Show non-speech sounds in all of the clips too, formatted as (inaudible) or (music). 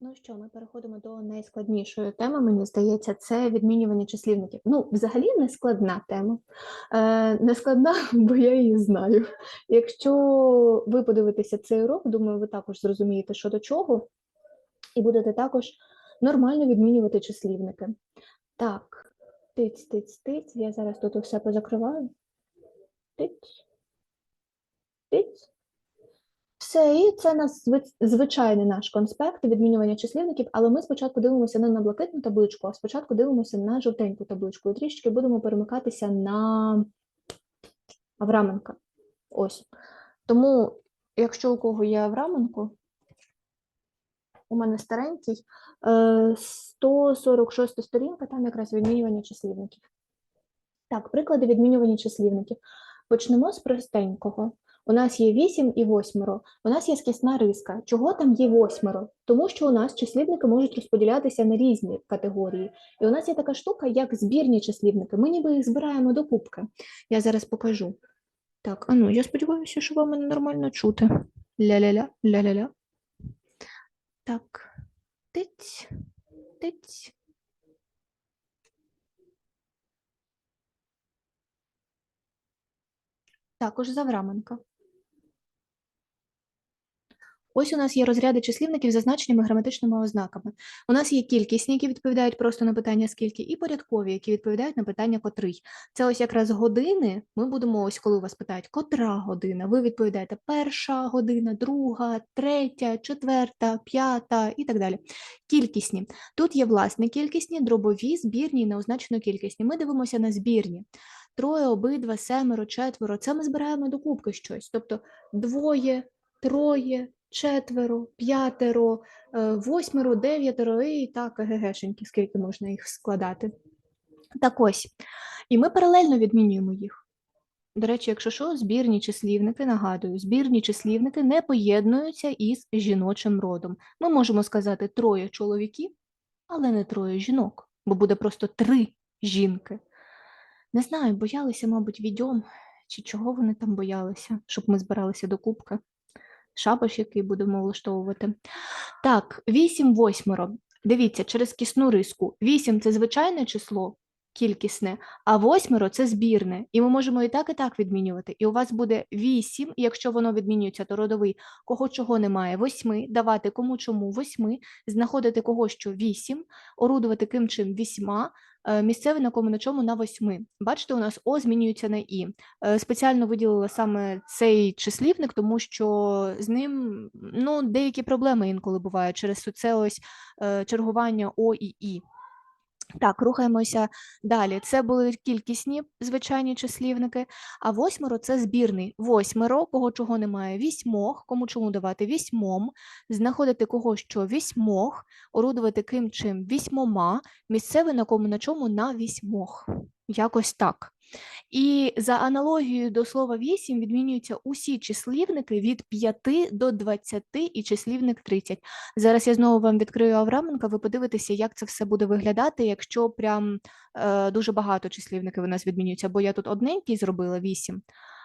Ну що, ми переходимо до найскладнішої теми, мені здається, це відмінювання числівників. Ну, взагалі не складна тема. Е, не складна, (laughs) бо я її знаю. Якщо ви подивитеся цей урок, думаю, ви також зрозумієте, що до чого, і будете також нормально відмінювати числівники. Так, тиць, тиць, тиць. Я зараз тут все позакриваю. Тиць. Тиць. Все, і це нас звичайний наш конспект відмінювання числівників, але ми спочатку дивимося не на блакитну табличку, а спочатку дивимося на жовтеньку табличку. І трішки будемо перемикатися на Авраменка. Ось. Тому, якщо у кого є Авраменко, у мене старенький, е, 146 сторінка, там якраз відмінювання числівників. Так, приклади відмінювання числівників. Почнемо з простенького. У нас є 8 і восьмеро. У нас є скісна риска. Чого там є восьмеро? Тому що у нас числівники можуть розподілятися на різні категорії. І у нас є така штука, як збірні числівники. Ми ніби їх збираємо до кубки. Я зараз покажу. Так, а ну, я сподіваюся, що вам мене нормально чути. Ля-ля-ля, ля-ля-ля. Так. Тиць, тиць. Також з Авраменка. Ось у нас є розряди числівників з зазначеними граматичними ознаками. У нас є кількісні, які відповідають просто на питання скільки, і порядкові, які відповідають на питання котрий. Це ось якраз години. Ми будемо ось, коли вас питають, котра година, ви відповідаєте перша година, друга, третя, четверта, п'ята і так далі. Кількісні. Тут є власне кількісні, дробові, збірні і неозначено кількісні. Ми дивимося на збірні. Троє, обидва, семеро, четверо. Це ми збираємо до кубки щось. Тобто двоє, троє, четверо, п'ятеро, е, восьмеро, дев'ятеро і так егегешеньки, скільки можна їх складати. Так ось. І ми паралельно відмінюємо їх. До речі, якщо що, збірні числівники, нагадую, збірні числівники не поєднуються із жіночим родом. Ми можемо сказати троє чоловіків, але не троє жінок, бо буде просто три жінки. Не знаю, боялися, мабуть, відьом, чи чого вони там боялися, щоб ми збиралися до кубка. Шабаш, який будемо влаштовувати. Так, 8 восьмеро. Дивіться, через кісну риску. 8 – це звичайне число, кількісне, а восьмеро – це збірне. І ми можемо і так, і так відмінювати. І у вас буде 8, якщо воно відмінюється, то родовий, кого чого немає, 8, давати кому чому 8, знаходити кого що 8, орудувати ким чим 8, е, місцевий на кому на чому на восьми. Бачите, у нас О змінюється на І. Е, Спеціально виділила саме цей числівник, тому що з ним ну, деякі проблеми інколи бувають через це ось е, чергування О і І. Так, рухаємося далі. Це були кількісні звичайні числівники, а восьмеро це збірний. Восьмеро, кого чого немає, вісьмох, кому чому давати вісьмом, знаходити кого що вісьмох, орудувати ким чим вісьмома, місцевий на кому на чому на вісьмох. Якось так. І за аналогією до слова 8 відмінюються усі числівники від 5 до 20 і числівник 30. Зараз я знову вам відкрию Авраменка, ви подивитеся, як це все буде виглядати, якщо прям е, дуже багато числівників у нас відмінюються, бо я тут одненький зробила 8,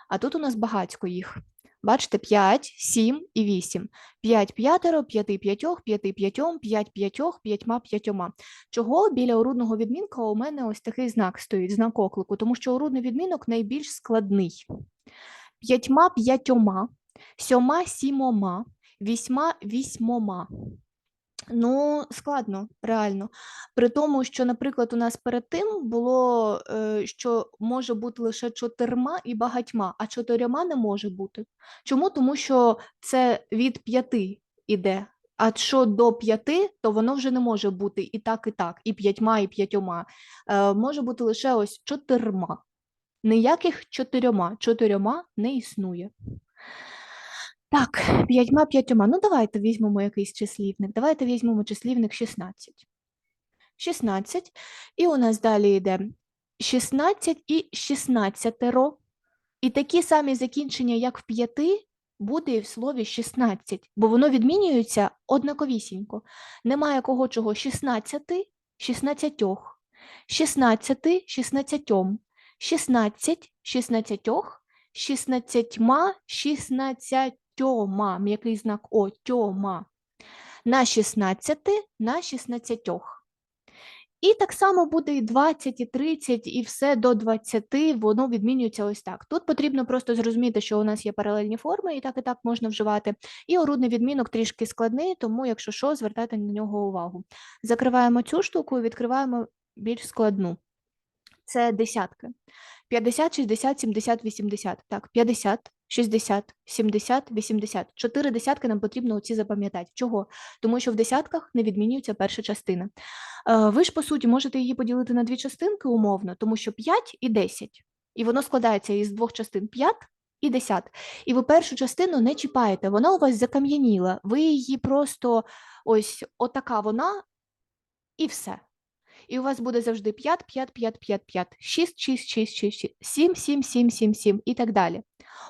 а тут у нас багатько їх. Бачите, 5, 7 і 8. 5 п'ятеро, 5 п'ятьох, 5 п'ятьом, 5 п'ятьох, 5 п'ятьома. Чого біля орудного відмінка у мене ось такий знак стоїть, знак оклику, тому що орудний відмінок найбільш складний. П'ятьма п'ятьома, сьома сімома, вісьма вісьмома. Ну, складно, реально. При тому, що, наприклад, у нас перед тим було, е, що може бути лише чотирма і багатьма, а чотирьома не може бути. Чому? Тому що це від п'яти іде. А що до п'яти, то воно вже не може бути і так, і так, і п'ятьма, і п'ятьома. Е, може бути лише ось чотирма. Ніяких чотирьома. Чотирьома не існує. Так, п'ятьма п'ятьома. Ну, давайте візьмемо якийсь числівник. Давайте візьмемо числівник 16. 16. І у нас далі йде 16 і 16. І такі самі закінчення, як в п'яти, буде і в слові 16, бо воно відмінюється однаковісінько. Немає кого чого 16, 16, 16, 16, 16, 16, 16, 16, м'який знак О, тьома. на 16 на 16. І так само буде і 20, і 30, і все до 20, воно відмінюється ось так. Тут потрібно просто зрозуміти, що у нас є паралельні форми, і так і так можна вживати. І орудний відмінок трішки складний, тому, якщо що, звертайте на нього увагу. Закриваємо цю штуку і відкриваємо більш складну. Це десятки. 50, 60, 70, 80. Так, 50, 60, 70, 80. Чотири десятки нам потрібно оці запам'ятати. Чого? Тому що в десятках не відмінюється перша частина. Е, Ви ж, по суті, можете її поділити на дві частинки умовно, тому що 5 і 10. І воно складається із двох частин 5 і 10. І ви першу частину не чіпаєте, вона у вас закам'яніла. Ви її просто ось отака вона, і все. І у вас буде завжди 5, 5, 5, 5, 5, 6, 6, 6, 6, 6, 7, 7, 7, 7, 7 і так далі.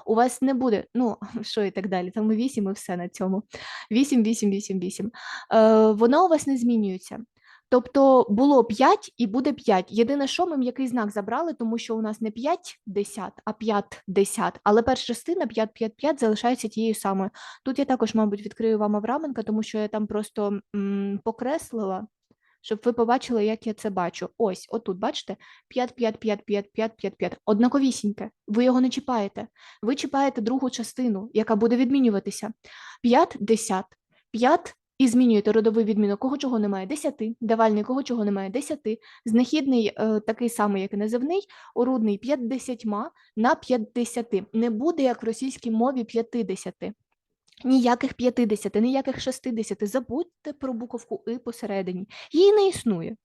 У вас не буде, ну, (laughs) що і так далі, там і 8 і все на цьому. 8, 8, 8, 8. Е, вона у вас не змінюється. Тобто було 5 і буде 5. Єдине, що ми м'який знак забрали, тому що у нас не 5 10, а 5 10. Але перша частина 5, 5, 5 залишається тією самою. Тут я також, мабуть, відкрию вам Авраменка, тому що я там просто м, покреслила щоб ви побачили, як я це бачу. Ось, отут, бачите? 5, 5, 5, 5, 5, 5, 5. Однаковісіньке. Ви його не чіпаєте. Ви чіпаєте другу частину, яка буде відмінюватися. 5, 10. 5 і змінюєте родовий відмінок, кого чого немає 10, давальний, кого чого немає 10, знахідний е, такий самий, як і називний, орудний 50 на 50. Не буде, як в російській мові 50. Ніяких 50, ніяких 60, забудьте про буковку «и» посередині. Її не існує.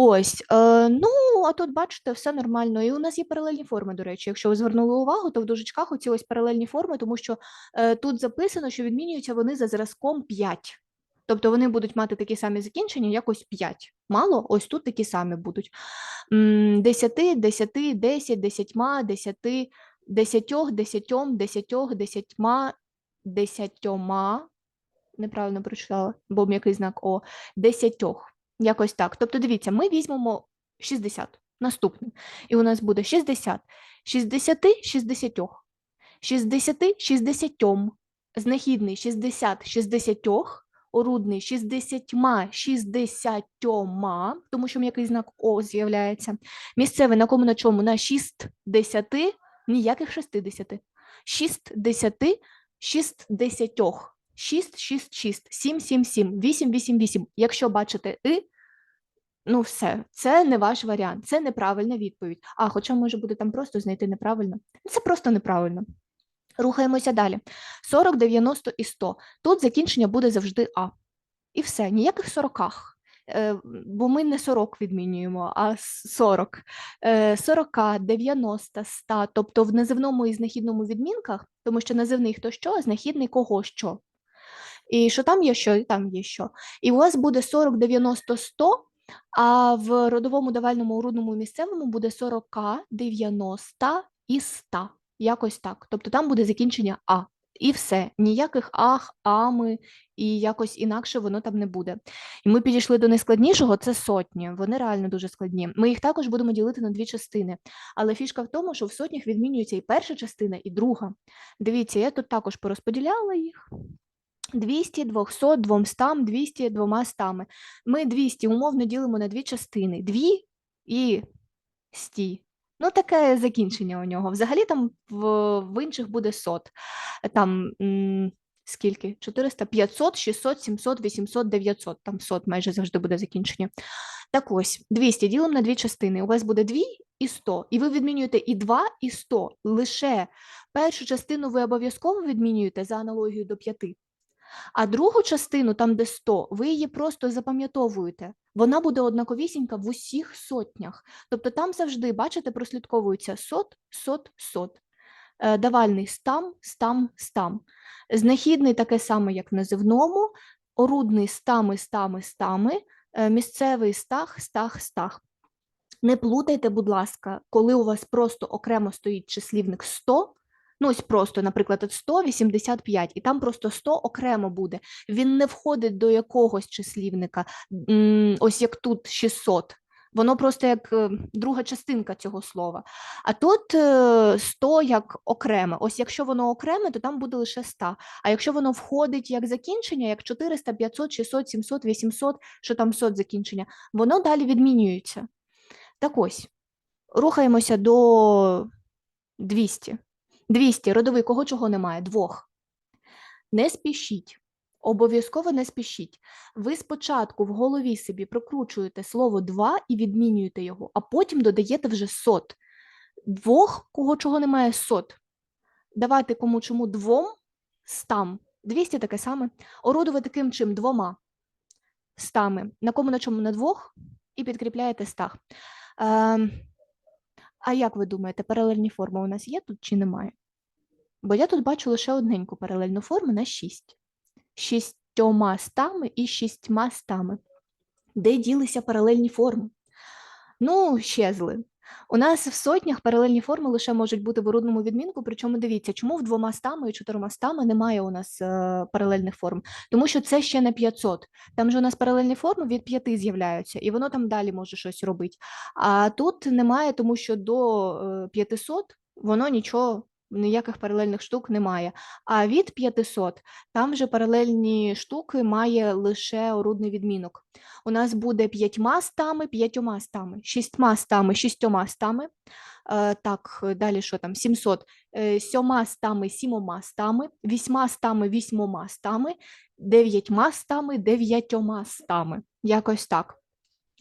Ось, е, ну, а тут, бачите, все нормально. І у нас є паралельні форми, до речі. Якщо ви звернули увагу, то в дужечках оці ось паралельні форми, тому що е, тут записано, що відмінюються вони за зразком 5. Тобто вони будуть мати такі самі закінчення, якось 5. Мало, ось тут такі самі будуть. 10, 10, 10, 10, 10, 10, 10, 10, 10, 10, 10, десятьома, неправильно прочитала, бо м'який знак О, десятьох. Якось так. Тобто, дивіться, ми візьмемо 60 наступне. І у нас буде 60, 60, 60, 60, 60, знахідний 60, 60, орудний 60, 60, тому що м'який знак О з'являється. Місцевий на кому на чому? На 60, ніяких 60. 60, 6 десятьох. 6, 6, 6, 7, 7, 7, 8, 8, 8. Якщо бачите «и», ну все, це не ваш варіант, це неправильна відповідь. А, хоча може буде там просто знайти неправильно. Це просто неправильно. Рухаємося далі. 40, 90 і 100. Тут закінчення буде завжди А. І все, ніяких сороках. Е, бо ми не 40 відмінюємо, а 40. 40, 90, 100, тобто в називному і знахідному відмінках, тому що називний хто що, а знахідний кого що. І що там є що, і там є що. І у вас буде 40, 90, 100, а в родовому давальному урудному місцевому буде 40, 90 і 100. Якось так. Тобто там буде закінчення А. І все, ніяких ах, ами, і якось інакше воно там не буде. І ми підійшли до найскладнішого це сотні. Вони реально дуже складні. Ми їх також будемо ділити на дві частини. Але фішка в тому, що в сотнях відмінюється і перша частина, і друга. Дивіться, я тут також порозподіляла їх. 200, 200, 200, 200, 200. Ми 200 умовно ділимо на дві частини. Дві і сті. Ну, таке закінчення у нього. Взагалі там в, в інших буде сот. Там м, скільки? 400, 500, 600, 700, 800, 900. Там сот майже завжди буде закінчення. Так ось, 200 ділимо на дві частини. У вас буде 2 і 100. І ви відмінюєте і 2, і 100. Лише першу частину ви обов'язково відмінюєте за аналогією до 5. А другу частину, там де 100, ви її просто запам'ятовуєте. Вона буде однаковісінька в усіх сотнях. Тобто там завжди, бачите, прослідковується сот, сот, сот. Е, давальний стам, стам, стам. Знахідний таке саме, як в називному, орудний стами, стами, стами, е, місцевий стах, стах, стах. Не плутайте, будь ласка, коли у вас просто окремо стоїть числівник 100, Ну, ось просто, наприклад, от 185, і там просто 100 окремо буде. Він не входить до якогось числівника, ось як тут 600. Воно просто як е, друга частинка цього слова. А тут е, 100 як окреме. Ось якщо воно окреме, то там буде лише 100. А якщо воно входить як закінчення, як 400, 500, 600, 700, 800, що там сот закінчення, воно далі відмінюється. Так ось, рухаємося до 200. 200, родовий, кого чого немає? Двох. Не спішіть. Обов'язково не спішіть. Ви спочатку в голові собі прокручуєте слово два і відмінюєте його, а потім додаєте вже сот. Двох, кого чого немає сот. Давати кому чому двом стам. 200 таке саме. Орудувати ким чим двома стами. На кому на чому на двох і підкріпляєте стах. Ем, а як ви думаєте, паралельні форми у нас є тут чи немає? Бо я тут бачу лише одненьку паралельну форму на 6. Шістьома стами і шістьма стами. Де ділися паралельні форми? Ну, щезли. У нас в сотнях паралельні форми лише можуть бути в орудному відмінку, причому дивіться, чому в двома стами і чотирма стами немає у нас е, паралельних форм? Тому що це ще не 500. Там же у нас паралельні форми від 5 з'являються, і воно там далі може щось робити. А тут немає, тому що до е, 500 воно нічого, ніяких паралельних штук немає. А від 500 там вже паралельні штуки має лише орудний відмінок. У нас буде п'ятьма стами, п'ятьома стами, шістьма стами, шістьома стами. Е, так, далі що там? 700. Е, сьома стами, сімома стами, вісьма стами, вісьмома стами, дев'ятьма стами, дев'ятьома стами. Якось так.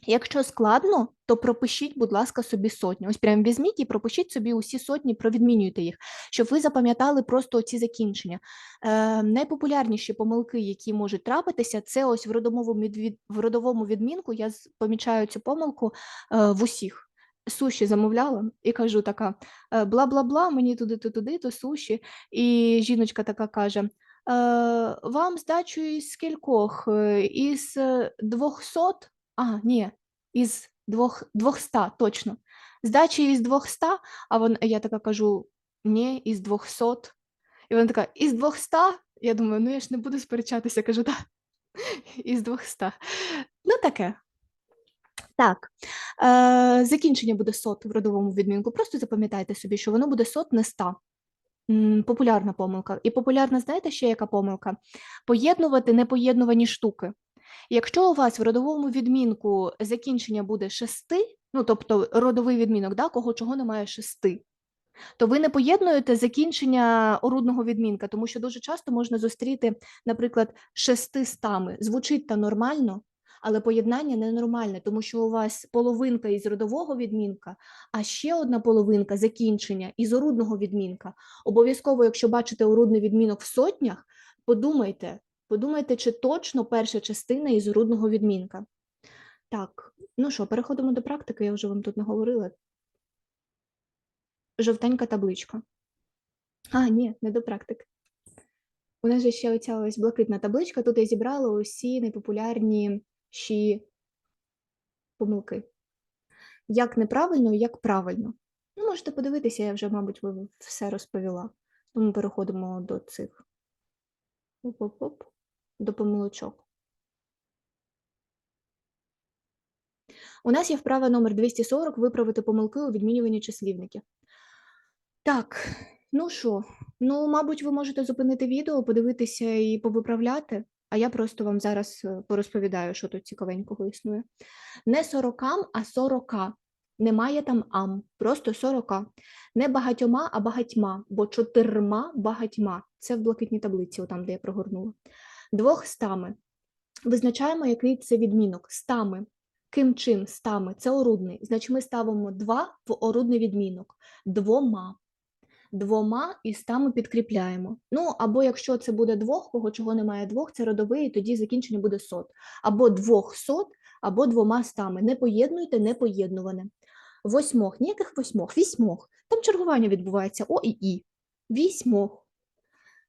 Якщо складно, то пропишіть, будь ласка, собі сотню. Ось прям візьміть і пропишіть собі усі сотні, провідмінюйте їх, щоб ви запам'ятали просто ці закінчення. Е, найпопулярніші помилки, які можуть трапитися, це ось в родовому, відвід... в родовому відмінку. Я помічаю цю помилку е, в усіх. Суші замовляла і кажу така: е, бла-бла-бла, мені туди, то туди, то суші. І жіночка така каже: е, вам здачу із скількох? Е, Із е, 200? А, ні, із двох, 200, точно. Здачі із 200, а вон, я така кажу, ні, із 200. І вона така, із 200? Я думаю, ну я ж не буду сперечатися, кажу, так, із 200. Ну, таке. Так, е, закінчення буде сот в родовому відмінку. Просто запам'ятайте собі, що воно буде сот не 100. М, Популярна помилка. І популярна, знаєте, ще яка помилка? Поєднувати непоєднувані штуки. Якщо у вас в родовому відмінку закінчення буде шести, ну тобто родовий відмінок, да, кого чого немає шести, то ви не поєднуєте закінчення орудного відмінка, тому що дуже часто можна зустріти, наприклад, шести стами. Звучить та нормально, але поєднання ненормальне, тому що у вас половинка із родового відмінка, а ще одна половинка закінчення із орудного відмінка. Обов'язково, якщо бачите орудний відмінок в сотнях, подумайте, подумайте, чи точно перша частина із орудного відмінка. Так, ну що, переходимо до практики, я вже вам тут не говорила. Жовтенька табличка. А, ні, не до практики. У нас же ще оця ось блакитна табличка. Тут я зібрала усі найпопулярніші помилки. Як неправильно, як правильно. Ну, можете подивитися, я вже, мабуть, ви все розповіла. Тому переходимо до цих оп-оп-оп, до помилочок. У нас є вправа номер 240 виправити помилки у відмінюванні числівників. Так, ну що, ну, мабуть, ви можете зупинити відео, подивитися і повиправляти, а я просто вам зараз е, порозповідаю, що тут цікавенького існує. Не сорокам, а сорока. Немає там ам, просто сорока. Не багатьома, а багатьма, бо чотирма багатьма. Це в блакитній таблиці, отам, де я прогорнула. Двох стами. Визначаємо, який це відмінок. Стами. Ким чим стами? Це орудний. Значить, ми ставимо два в орудний відмінок. Двома. Двома і стами підкріпляємо. Ну, або якщо це буде двох, кого чого немає двох, це родовий, і тоді закінчення буде сот. Або двох сот, або двома стами. Не поєднуйте непоєднуване. Восьмох, ніяких восьмох, вісьмох. Там чергування відбувається О і І. Вісьмох.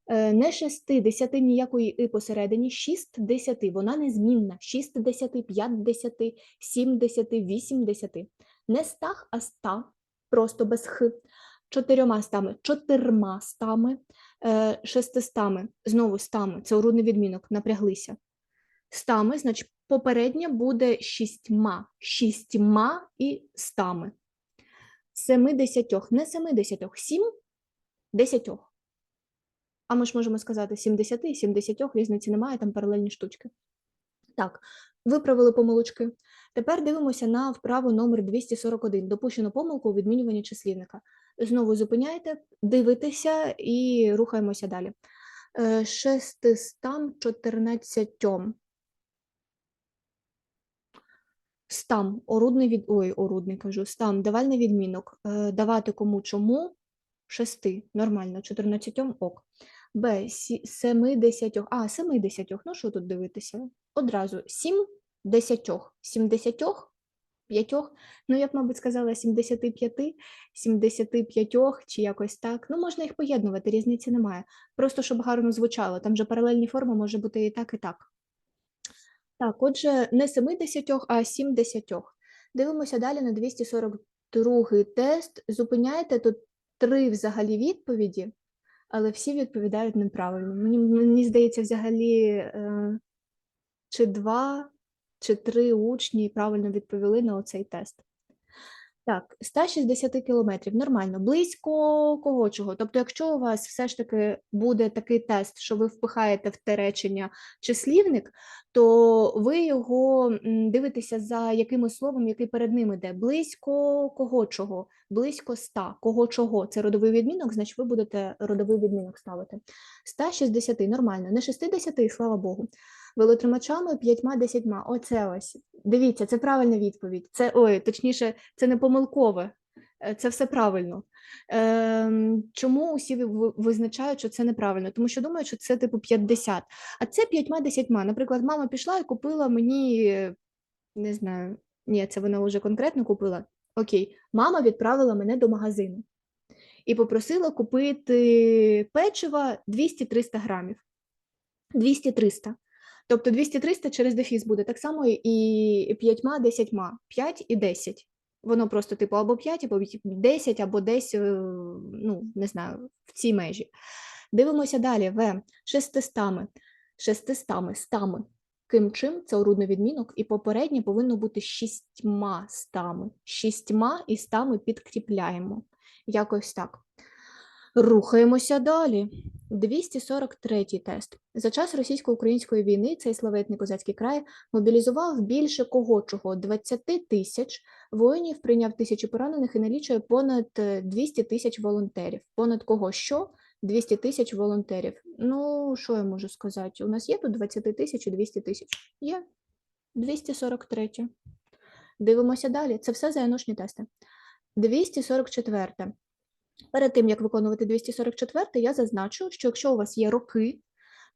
Е, Не шести, десяти ніякої і посередині, шість десяти. Вона незмінна. Шість десяти, п'ять десяти, сім десяти, вісім десяти. Не стах, а ста, просто без х. Чотирьома стами, чотирма стами, е, шестистами, знову стами. Це орудний відмінок, напряглися. Стами, значить, Попереднє буде шістьма, шістьма і стами. Семидесятьох, не семидесятьох, сім десятьох. А ми ж можемо сказати 70 і 70, різниці немає, там паралельні штучки. Так, виправили помилочки. Тепер дивимося на вправу номер 241. Допущено помилку у відмінюванні числівника. Знову зупиняйте, дивитеся і рухаємося далі. Е, 614. Стам, орудний від... Ой, орудний кажу, стам, давальний відмінок. Е, давати кому чому? Шести, нормально, 14 ок. Б, сі- 70, а, 70, ну що тут дивитися? Одразу 7 десятьох, 70, 5, ну я б, мабуть, сказала 75, 75 чи якось так. Ну, можна їх поєднувати, різниці немає. Просто щоб гарно звучало, там же паралельні форми може бути і так, і так. Так, отже, не 70, а 70. Дивимося далі на 242 тест. Зупиняйте тут три взагалі відповіді, але всі відповідають неправильно. Мені, мені здається, взагалі е, чи два, чи три учні правильно відповіли на оцей тест. Так, 160 кілометрів, нормально, близько кого чого. Тобто, якщо у вас все ж таки буде такий тест, що ви впихаєте в те речення числівник, то ви його дивитеся за якимось словом, який перед ним іде. Близько кого чого, близько 100, кого чого. Це родовий відмінок, значить ви будете родовий відмінок ставити. 160, нормально, не 60, слава Богу. Велотримачами п'ятьма десятьма. Оце ось. Дивіться, це правильна відповідь. Це ой, точніше, це не помилкове. Е, Це все правильно. Ем, чому усі ви- ви- визначають, що це неправильно? Тому що думають, що це типу 50. А це п'ятьма десятьма. Наприклад, мама пішла і купила мені, е, не знаю, ні, це вона вже конкретно купила. Окей, мама відправила мене до магазину і попросила купити печива 200-300 грамів. 200-300. Тобто 200-300 через дефіс буде так само і п'ятьма, десятьма. 5 і 10. Воно просто типу або 5, або 10, або десь, е, ну, не знаю, в цій межі. Дивимося далі. В. Шестистами. Шестистами, стами. Ким чим це орудний відмінок, і попереднє повинно бути шістьма стами. Шістьма і стами підкріпляємо. Якось так. Рухаємося далі. 243 тест. За час російсько-української війни цей славетний козацький край мобілізував більше кого чого 20 тисяч воїнів, прийняв тисячі поранених і налічує понад е, 200 тисяч волонтерів. Понад кого що? 200 тисяч волонтерів. Ну, що я можу сказати? У нас є тут 20 тисяч і 200 тисяч. Є 243. Дивимося далі. Це все заяношні тести. 244. Перед тим, як виконувати 244, я зазначу, що якщо у вас є роки,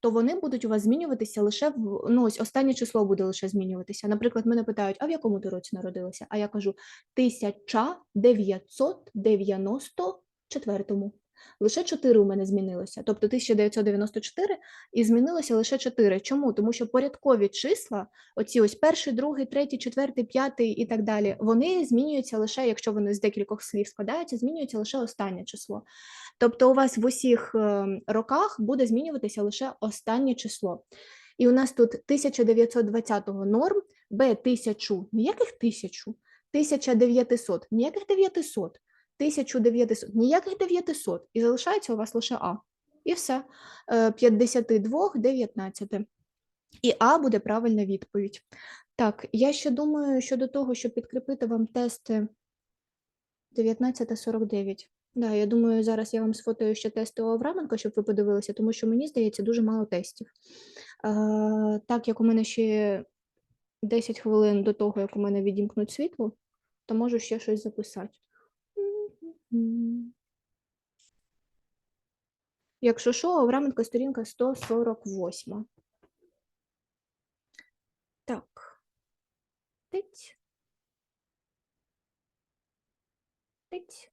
то вони будуть у вас змінюватися лише в ну, ось останнє число буде лише змінюватися. Наприклад, мене питають, а в якому ти році народилася? А я кажу 1994-му. Лише 4 у мене змінилося. Тобто 1994 і змінилося лише 4. Чому? Тому що порядкові числа, оці ось перший, другий, третій, четвертий, п'ятий і так далі, вони змінюються лише, якщо вони з декількох слів складаються, змінюється лише останнє число. Тобто у вас в усіх е, роках буде змінюватися лише останнє число. І у нас тут 1920 норм, Б 1000, ніяких 1000, 1900, ніяких 900, 1900, ніяких 900, і залишається у вас лише А. І все. Е, 52, 19. І А буде правильна відповідь. Так, я ще думаю щодо того, щоб підкріпити вам тести 19.49. Да, я думаю, зараз я вам сфотою ще тести у Авраменко, щоб ви подивилися, тому що мені здається дуже мало тестів. Е, так як у мене ще 10 хвилин до того, як у мене відімкнуть світло, то можу ще щось записати. Якщо що, Авраменко сторінка 148. Так. Тить. Тить.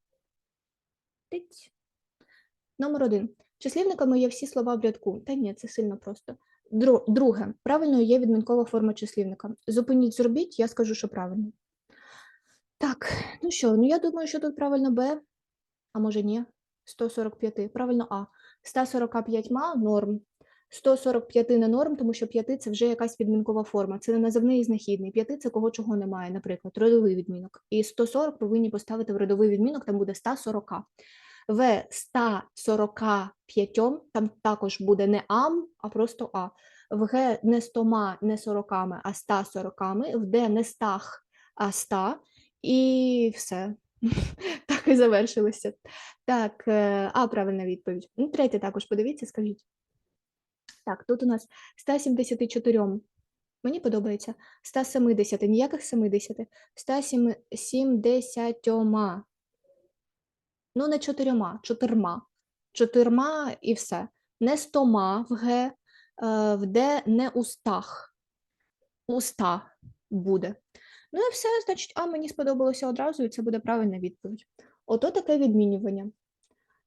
Тить. Номер один. Числівниками є всі слова в рядку. Та ні, це сильно просто. Друге. Правильною є відмінкова форма числівника. Зупиніть, зробіть, я скажу, що правильно. Так, ну що, ну я думаю, що тут правильно Б, а може ні. 145. Правильно А. 145 норм. 145 не норм, тому що 5 – це вже якась відмінкова форма. Це не називний і знахідний. 5 – це кого чого немає, наприклад, родовий відмінок. І 140 повинні поставити в родовий відмінок, там буде 140. В 145 там також буде не ам, а просто а. В Г не 100, не 40, а 140, в Д не стах, а 100. І все. (laughs) Так і завершилося. Так, е, а правильна відповідь. Ну, третє також подивіться, скажіть. Так, тут у нас 174. Мені подобається. 170, ніяких 70. 170. Ну, не чотирьома, чотирма. Чотирма і все. Не стома в Г, е, в Д не устах. Уста буде. Ну і все, значить, А мені сподобалося одразу, і це буде правильна відповідь. Ото таке відмінювання.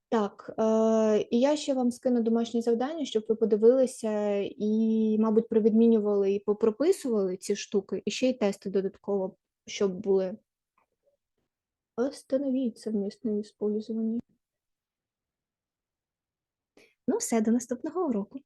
Так, е, і я ще вам скину домашнє завдання, щоб ви подивилися і, мабуть, провідмінювали і попрописували ці штуки, і ще й тести додатково, щоб були. Остановіть совмісне использование. Ну, все, до наступного уроку.